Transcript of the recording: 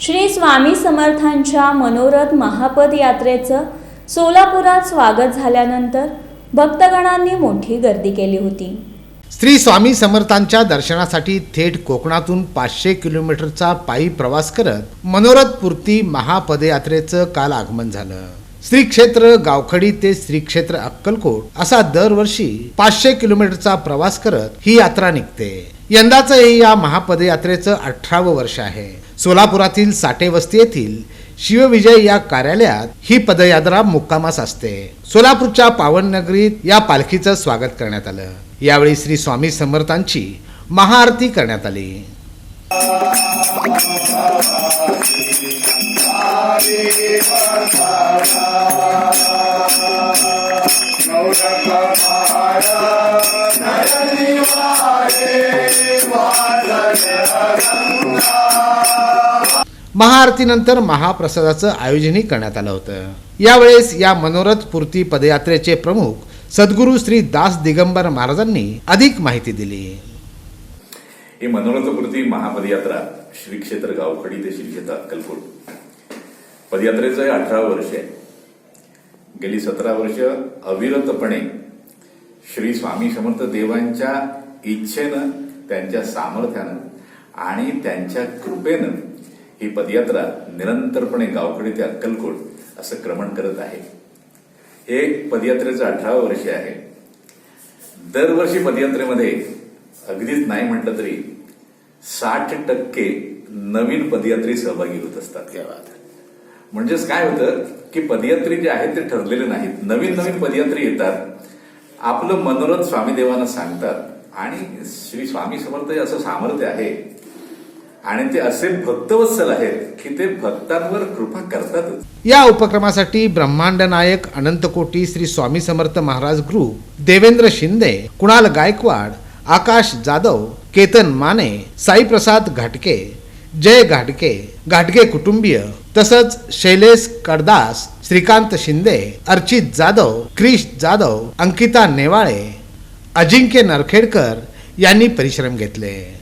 श्री स्वामी समर्थांच्या मनोरथ महापद यात्रेचं सोलापुरात स्वागत झाल्यानंतर भक्तगणांनी मोठी गर्दी केली होती. श्री स्वामी समर्थांच्या दर्शनासाठी थेट कोकणातून पाचशे किलोमीटरचा पायी प्रवास करत मनोरथपूर्ती महापदयात्रेचं काल आगमन झालं. श्री क्षेत्र गावखडी ते श्री क्षेत्र अक्कलकोट असा दरवर्षी पाचशे किलोमीटरचा प्रवास करत ही यात्रा निघते. यंदाचं हे या महापदयात्रेचं अठरावं वर्ष आहे. सोलापुरातील साठे वस्ती येथील शिवविजय या कार्यालयात ही पदयात्रा मुक्कामास असते. सोलापूरच्या पावन नगरीत या पालखीचं स्वागत करण्यात आलं. यावेळी श्री स्वामी समर्थांची महाआरती करण्यात आली. महाआरतीनंतर महाप्रसादाचं आयोजनही करण्यात आलं होतं. यावेळेस या मनोरथ पूर्ती पदयात्रेचे प्रमुख सद्गुरू श्री दास दिगंबर महाराजांनी अधिक माहिती दिली. ही मनोरथपूर्ती महापदयात्रा श्री क्षेत्र गावखडी ते श्री क्षेत्र अक्कलकोट. पदयात्रेचं हे अठरा वर्ष आहे. गेली सतरा वर्ष अविरतपणे श्री स्वामी समर्थ देवांच्या इच्छेनं त्यांच्या सामर्थ्यानं आणि त्यांच्या कृपेनं ही पदयात्रा निरंतरपणे गावखडी ते अक्कलकोट असं क्रमण करत आहे. हे पदयात्रेचं अठरावं वर्ष आहे. दरवर्षी पदयात्रेमध्ये अगदीच नाही म्हटलं तरी साठ टक्के नवीन पदयात्री सहभागी होत असतात म्हणजेच काय होतं की पदयात्री जे आहेत ते ठरलेले नाहीत. नवीन नवीन पदयात्री येतात. आपलं मनोरथ स्वामी देवांना सांगतात. आणि श्री स्वामी समर्थ असं सामर्थ्य आहे आणि ते असे भक्तवत्सल आहेत की ते भक्तांवर कृपा करतातच. या उपक्रमासाठी ब्रह्मांड नायक अनंतकोटी श्री स्वामी समर्थ महाराज ग्रुप देवेंद्र शिंदे कुणाल गायकवाड आकाश जाधव केतन माने साईप्रसाद घाटके जय घाटके घाटके कुटुंबीय तसंच शैलेश कडदास श्रीकांत शिंदे अर्चित जाधव क्रिश जाधव अंकिता नेवाळे अजिंक्य नरखेडकर यांनी परिश्रम घेतले.